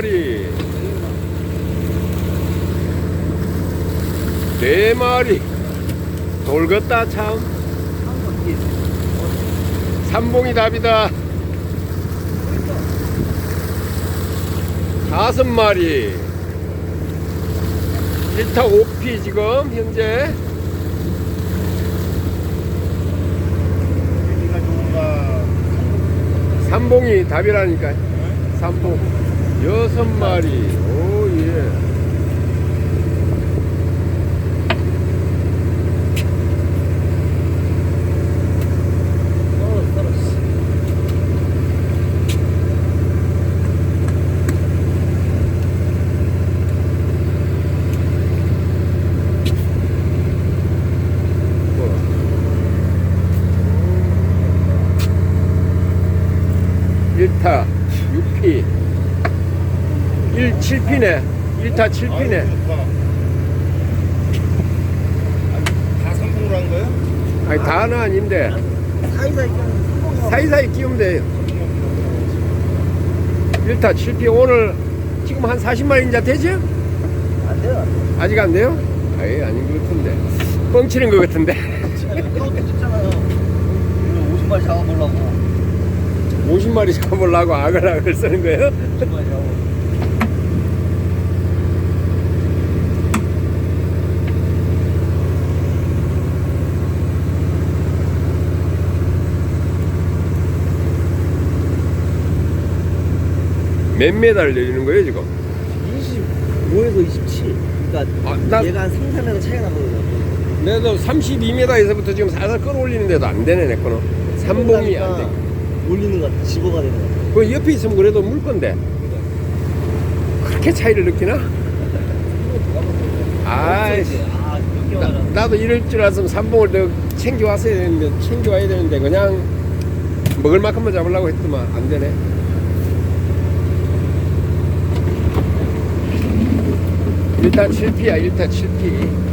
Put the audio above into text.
마리. 네 마리. 돌겠다 참. 삼봉이 답이다. 다섯 마리. 1타 5피 지금 현재. 삼봉이 답이라니까. 삼봉. 여섯 마리. 오, 예. 뭐. 1타 6피 1 7피네 1타 7피네 다 성공을 한 거예요? 아니 다는 아닌데 사이사이 끼우면 돼요 1타 7피 오늘 지금 한 40마리 인자 되죠? 안 돼요. 아직 안 돼요? 아예 아닌 것 같은데 뻥치는 것 같은데 그것도 찍잖아요. 이거 50마리 잡아보려고. 50마리 잡아보려고 아글아글 쓰는 거예요? 50마리 잡아. 몇 메달 내리는 거예요 지금? 25에서 27. 그러니까 아, 나- 얘가 한 3, 4m 차이가 나거든요. 내도 32m에서부터 지금 살살 끌어올리는데도 안 되네 내 거는 삼봉이 안 돼. 올리는 것 같아. 집어가 되는 것 같아. 그 옆에 있으면 그래도 물 건데 그렇게 차이를 느끼나? 아이씨 아, 몇 나, 나도 이럴 줄 알았으면 삼봉을 더 챙겨왔어야 되는데 챙겨와야 되는데 그냥 먹을 만큼만 잡으려고 했더만 안 되네 일단 7피야 일단 7피